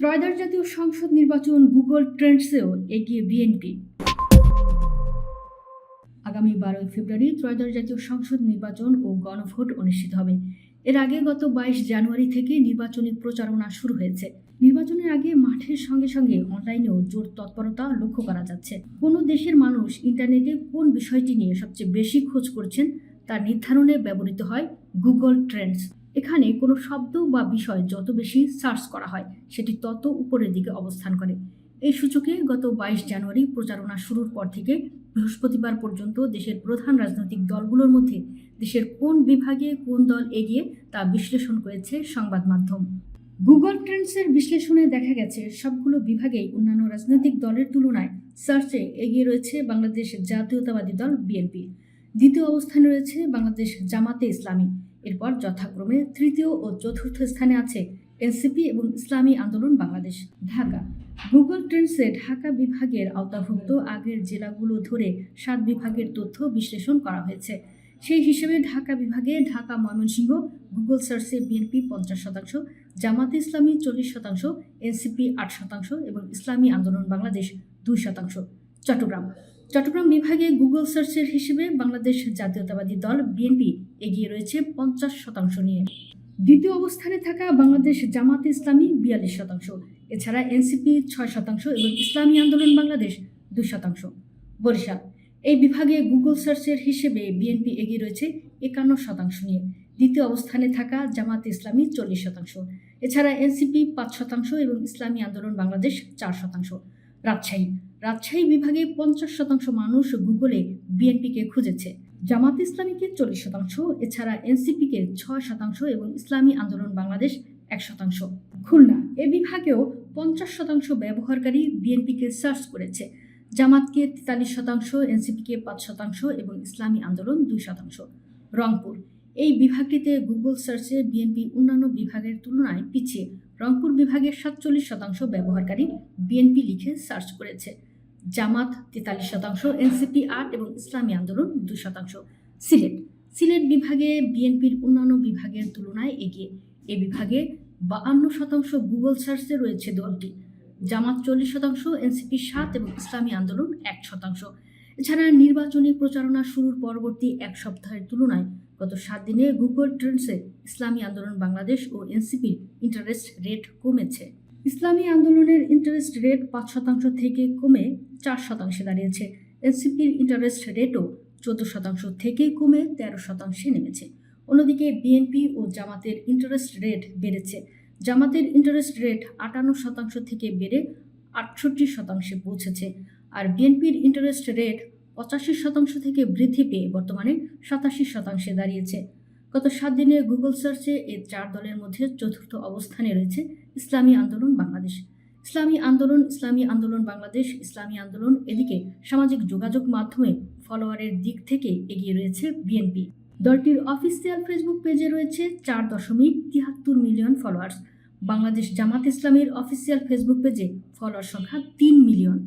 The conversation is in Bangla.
ত্রয়োদশ জাতীয় সংসদ নির্বাচন গুগল ট্রেন্ডসেও এগিয়ে বিএনপি। আগামী বারোই ফেব্রুয়ারি ত্রয়োদশ জাতীয় সংসদ নির্বাচন ও গণভোট অনুষ্ঠিত হবে। এর আগে গত বাইশ জানুয়ারি থেকে নির্বাচনী প্রচারণা শুরু হয়েছে। নির্বাচনের আগে মাঠের সঙ্গে সঙ্গে অনলাইনেও জোর তৎপরতা লক্ষ্য করা যাচ্ছে। কোন দেশের মানুষ ইন্টারনেটে কোন বিষয়টি নিয়ে সবচেয়ে বেশি খোঁজ করছেন তা নির্ধারণে ব্যবহৃত হয় গুগল ট্রেন্ডস। এখানে কোনো শব্দ বা বিষয় যত বেশি সার্চ করা হয়, সেটি তত উপরের দিকে অবস্থান করে। এই সূচকে গত বাইশ জানুয়ারি প্রচারণা শুরুর পর থেকে বৃহস্পতিবার পর্যন্ত দেশের প্রধান রাজনৈতিক দলগুলোর মধ্যে দেশের কোন বিভাগে কোন দল এগিয়ে তা বিশ্লেষণ করেছে সংবাদ মাধ্যম। গুগল ট্রেন্ডসের বিশ্লেষণে দেখা গেছে, সবগুলো বিভাগেই অন্যান্য রাজনৈতিক দলের তুলনায় সার্চে এগিয়ে রয়েছে বাংলাদেশ জাতীয়তাবাদী দল বিএনপি। দ্বিতীয় অবস্থানে রয়েছে বাংলাদেশ জামাতে ইসলামী। এরপর যথাক্রমে তৃতীয় ও চতুর্থ স্থানে আছে এনসিপি এবং ইসলামী আন্দোলন বাংলাদেশ, ঢাকা। গুগল ট্রেন্ডসে ঢাকা বিভাগের আওতাভুক্ত আগের জেলাগুলো ধরে সাত বিভাগের তথ্য বিশ্লেষণ করা হয়েছে। সেই হিসেবে ঢাকা বিভাগে ঢাকা, ময়মনসিংহ, গুগল সার্চে বিএনপি পঞ্চাশ শতাংশ, জামাতে ইসলামী চল্লিশ শতাংশ, এনসিপি আট শতাংশ এবং ইসলামী আন্দোলন বাংলাদেশ দুই শতাংশ। চট্টগ্রাম। চট্টগ্রাম বিভাগে গুগল সার্চের হিসেবে বাংলাদেশ জাতীয়তাবাদী দল বিএনপি এগিয়ে রয়েছে পঞ্চাশ শতাংশ নিয়ে। দ্বিতীয় অবস্থানে থাকা বাংলাদেশ জামাতে ইসলামী বিয়াল্লিশ শতাংশ। এছাড়া এনসিপি ছয় শতাংশ এবং ইসলামী আন্দোলন বাংলাদেশ দুই শতাংশ। বরিশাল, এই বিভাগে গুগল সার্চের হিসেবে বিএনপি এগিয়ে রয়েছে একান্ন শতাংশ নিয়ে। দ্বিতীয় অবস্থানে থাকা জামাতে ইসলামী চল্লিশ শতাংশ। এছাড়া এনসিপি পাঁচ শতাংশ এবং ইসলামী আন্দোলন বাংলাদেশ চার শতাংশ। রাজশাহী রাজশাহী বিভাগে পঞ্চাশ শতাংশ মানুষ গুগলে বিএনপিকে খুঁজেছে। জামাত ইসলামীকে চল্লিশ শতাংশ, এছাড়া এনসিপিকে ছয় শতাংশ এবং ইসলামী আন্দোলন বাংলাদেশ এক শতাংশ। খুলনা, এ বিভাগেও পঞ্চাশ শতাংশ ব্যবহারকারী বিএনপিকে সার্চ করেছে। জামাতকে তেতাল্লিশ শতাংশ এনসিপিকে পাঁচ শতাংশ এবং ইসলামী আন্দোলন দুই শতাংশ। রংপুর, এই বিভাগটিতে গুগল সার্চে বিএনপি অন্যান্য বিভাগের তুলনায় পিছিয়ে। রংপুর বিভাগের সাতচল্লিশ শতাংশ ব্যবহারকারী বিএনপি লিখে সার্চ করেছে। জামাত তেতাল্লিশ শতাংশ, এনসিপি আট এবং ইসলামী আন্দোলন দুই শতাংশ। সিলেট সিলেট বিভাগে বিএনপির অন্যান্য বিভাগের তুলনায় এগিয়ে। এ বিভাগে বাহান্ন শতাংশ গুগল সার্চে রয়েছে দলটি। জামাত চল্লিশ শতাংশ, এনসিপি সাত এবং ইসলামী আন্দোলন এক শতাংশ। এছাড়া নির্বাচনী প্রচারণা শুরুর পরবর্তী এক সপ্তাহের তুলনায় গত সাত দিনে গুগল ট্রেন্ডসে ইসলামী আন্দোলন বাংলাদেশ ও এনসিপির ইন্টারেস্ট রেট কমেছে। ইসলামী আন্দোলনের ইন্টারেস্ট রেট পাঁচ শতাংশ থেকে কমে চার শতাংশে দাঁড়িয়েছে। এনসিপির ইন্টারেস্ট রেটও চোদ্দ শতাংশ থেকে কমে তেরো শতাংশে নেমেছে। অন্যদিকে বিএনপি ও জামাতের ইন্টারেস্ট রেট বেড়েছে। জামাতের ইন্টারেস্ট রেট আটান্ন শতাংশ থেকে বেড়ে আটষট্টি শতাংশে পৌঁছেছে আর বিএনপির ইন্টারেস্ট রেট পঁচাশি শতাংশ থেকে বৃদ্ধি পেয়ে বর্তমানে সাতাশি শতাংশে দাঁড়িয়েছে। গত সাত দিনে গুগল সার্চে এই চার দলের মধ্যে চতুর্থ অবস্থানে রয়েছে ইসলামী আন্দোলন বাংলাদেশ। ইসলামী আন্দোলন ইসলামী আন্দোলন বাংলাদেশ, ইসলামী আন্দোলন এদিকে সামাজিক যোগাযোগ মাধ্যমে ফলোয়ারের দিক থেকে এগিয়ে রয়েছে বিএনপি। দলটির অফিসিয়াল ফেসবুক পেজে রয়েছে চার দশমিক তিয়াত্তর মিলিয়ন ফলোয়ার্স। বাংলাদেশ জামাত ইসলামের অফিসিয়াল ফেসবুক পেজে ফলোয়ার সংখ্যা তিন মিলিয়ন।